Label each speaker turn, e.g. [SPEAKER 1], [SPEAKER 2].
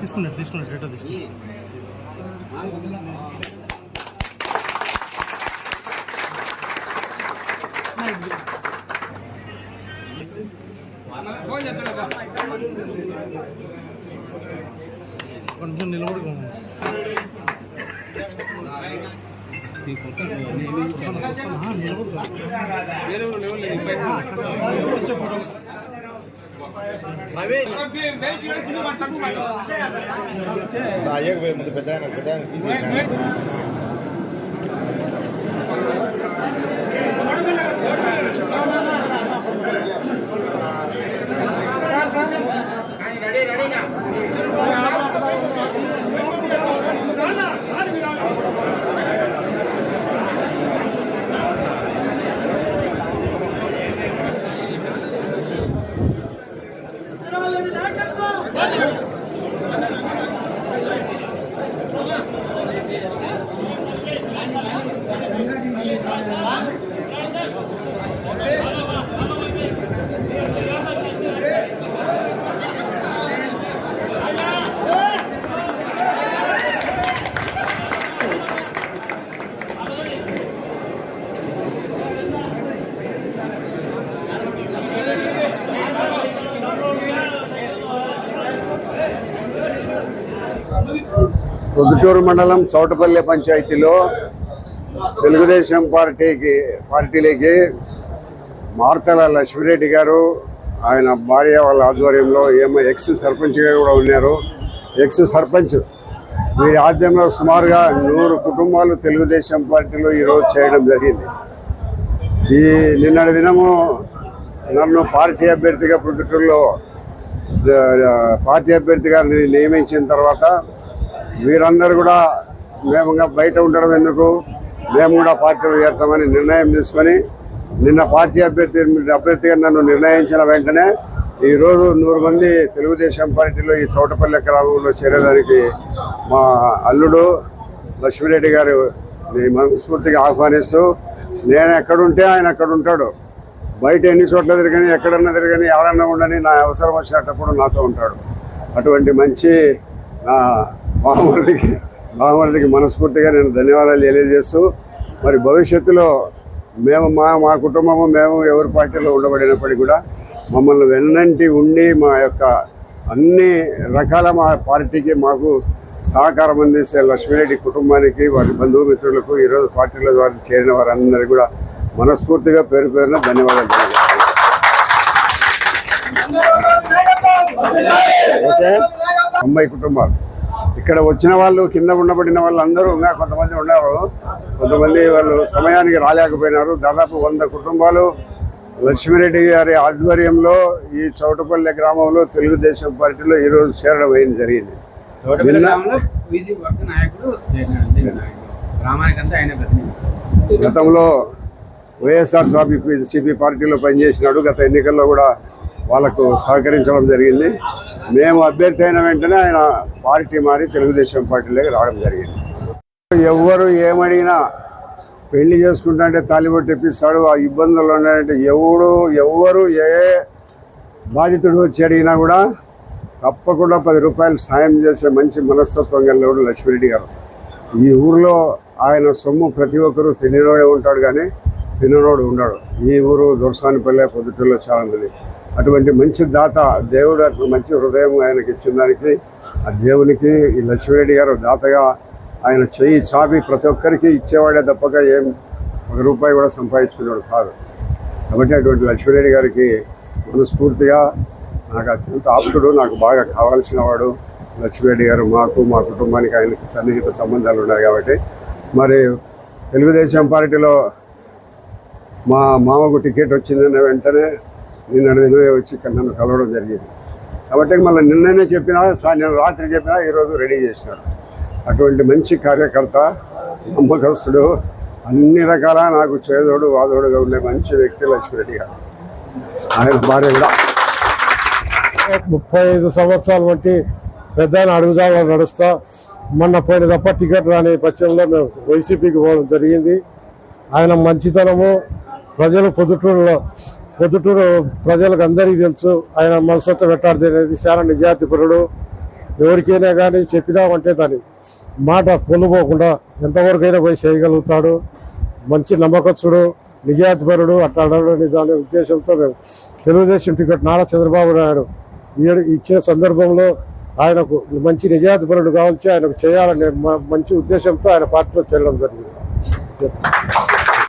[SPEAKER 1] తీసుకున్నాడు తీసుకున్నాడు డేటా తీసుకున్నాడు. ఒక నిమిషం నిలబడి
[SPEAKER 2] అయ్యకపోయి ముందు పెద్ద పెద్ద
[SPEAKER 3] పొద్దుటూరు మండలం చౌటపల్లి పంచాయతీలో తెలుగుదేశం పార్టీకి పార్టీలోకి మార్తల లక్ష్మిరెడ్డి గారు ఆయన భార్య వాళ్ళ ఆధ్వర్యంలో ఏమో ఎక్స్ సర్పంచ్గా కూడా ఉన్నారు. ఎక్స్ సర్పంచ్ వీరి ఆధ్వర్యంలో సుమారుగా నూరు కుటుంబాలు తెలుగుదేశం పార్టీలో ఈరోజు చేయడం జరిగింది. ఈ నిన్నటి దినము నన్ను పార్టీ అభ్యర్థిగా ప్రొద్దుటూరులో పార్టీ అభ్యర్థిగా నియమించిన తర్వాత వీరందరూ కూడా మేము బయట ఉండడం ఎందుకు? మేము కూడా పార్టీలో చేస్తామని నిర్ణయం తీసుకొని నిన్న పార్టీ అభ్యర్థి అభ్యర్థిగా నన్ను నిర్ణయించిన వెంటనే ఈరోజు నూరు మంది తెలుగుదేశం పార్టీలో ఈ చౌటపల్లి గ్రామంలో చేరేదానికి మా అల్లుడు లక్ష్మిరెడ్డి గారు మనస్ఫూర్తిగా ఆహ్వానిస్తూ నేను ఎక్కడుంటే ఆయన అక్కడ ఉంటాడు. బయట ఎన్ని చోట్ల తిరగని ఎక్కడన్నా తిరగని ఎవరన్నా ఉండని నా అవసరం వచ్చినప్పుడు నాతో ఉంటాడు. అటువంటి మంచి నా బామర్దికి బామర్దికి మనస్ఫూర్తిగా నేను ధన్యవాదాలు తెలియజేస్తూ మరి భవిష్యత్తులో మేము మా మా కుటుంబము మేము ఎవరి పార్టీలో ఉండబడినప్పటికీ కూడా మమ్మల్ని వెన్నంటి ఉండి మా యొక్క అన్ని రకాల మా పార్టీకి మాకు సహకారం అందించే లక్ష్మీరెడ్డి కుటుంబానికి వారి బంధుమిత్రులకు ఈరోజు పార్టీలో వారు చేరిన వారందరికీ కూడా మనస్ఫూర్తిగా పేరు పేరున ధన్యవాదాలు తెలియజేస్తాను ఓకే? తొంభై కుటుంబాలు. ఇక్కడ వచ్చిన వాళ్ళు కింద ఉండబడిన వాళ్ళు అందరూ ఇంకా కొంతమంది ఉన్నారు. కొంతమంది వాళ్ళు సమయానికి రాలేకపోయినారు. దాదాపు వంద కుటుంబాలు లక్ష్మిరెడ్డి గారి ఆధ్వర్యంలో ఈ చౌటపల్లి గ్రామంలో తెలుగుదేశం పార్టీలో ఈరోజు చేరడం అయింది జరిగింది? గతంలో వైఎస్ఆర్ సిపి పార్టీలో పనిచేసినాడు. గత ఎన్నికల్లో కూడా వాళ్ళకు సహకరించడం జరిగింది. మేము అభ్యర్థి అయిన వెంటనే ఆయన పార్టీ మారి తెలుగుదేశం పార్టీలోకి రావడం జరిగింది. ఎవరు ఏమడిగినా పెళ్ళి చేసుకుంటా అంటే తాలిబొట్టు తెప్పిస్తాడు ఆ ఇబ్బందులు ఉన్నాయంటే ఎవడు ఎవరు ఏ బాధితుడు వచ్చి అడిగినా కూడా తప్పకుండా పది రూపాయలు సాయం చేసే మంచి మనస్తత్వం కలిగినోడు లక్ష్మిరెడ్డి గారు. ఈ ఊరిలో ఆయన సొమ్ము ప్రతి ఒక్కరూ తినేవాడే ఉంటాడు కానీ తిననోడు ఉన్నాడు ఈ ఊరు దొరసానిపల్లె పొద్దుటూరులో చాలా మంది. అటువంటి మంచి దాత దేవుడు అట్లా మంచి హృదయం ఆయనకి ఇచ్చిన దానికి ఆ దేవునికి ఈ లక్ష్మీరెడ్డి గారు దాతగా ఆయన చెయ్యి చాపి ప్రతి ఒక్కరికి ఇచ్చేవాడే తప్పక ఏం ఒక రూపాయి కూడా సంపాదించుకునేవాడు కాదు. కాబట్టి అటువంటి లక్ష్మీరెడ్డి గారికి మనస్ఫూర్తిగా నాకు అత్యంత ఆప్తుడు నాకు బాగా కావాల్సిన వాడు లక్ష్మీరెడ్డి గారు మాకు మా కుటుంబానికి ఆయనకి సన్నిహిత సంబంధాలు ఉన్నాయి కాబట్టి. మరి తెలుగుదేశం పార్టీలో మా మామకు టికెట్ వచ్చిందన్న వెంటనే నిన్న దినమే వచ్చి నన్ను కలవడం జరిగింది. కాబట్టి మళ్ళీ నిన్ననే చెప్పినా సా- నేను రాత్రి చెప్పినా ఈరోజు రెడీ చేసినాడు అటువంటి మంచి కార్యకర్త నమ్మకస్తుడు అన్ని రకాల నాకు చేదోడు వాదోడుగా ఉండే మంచి వ్యక్తి లక్ష్మిరెడ్డి గారు. ఆయన భార్య కూడా.
[SPEAKER 4] ముప్పై ఐదు సంవత్సరాలు వంటి పెద్ద ఆయన అడుగుజాడలో నడుస్తా. మొన్న పోయిన తప్ప టికెట్ రాని పక్షంలో మేము వైసీపీకి పోవడం జరిగింది. ఆయన మంచితనము ప్రజలు పొద్దుటూరులో పొద్దుటూరు ప్రజలకు అందరికీ తెలుసు ఆయన మనసత్వం పెట్టాడు అనేది చాలా నిజాతిపరుడు ఎవరికైనా కానీ చెప్పినామంటే దాని మాట పొల్లుపోకుండా ఎంతవరకైనా పోయి చేయగలుగుతాడు. మంచి నమ్మకస్తుడు నిజాతిపరుడు అట్లా అడగని దాని ఉద్దేశంతో మేము తెలుగుదేశం టికెట్ నారా చంద్రబాబు నాయుడు ఈ- ఇచ్చిన సందర్భంలో ఆయనకు మంచి నిజాతిపరుడు కావాల్సి ఆయనకు చేయాలనే మంచి ఉద్దేశంతో ఆయన పార్టీలో చేరడం జరిగింది.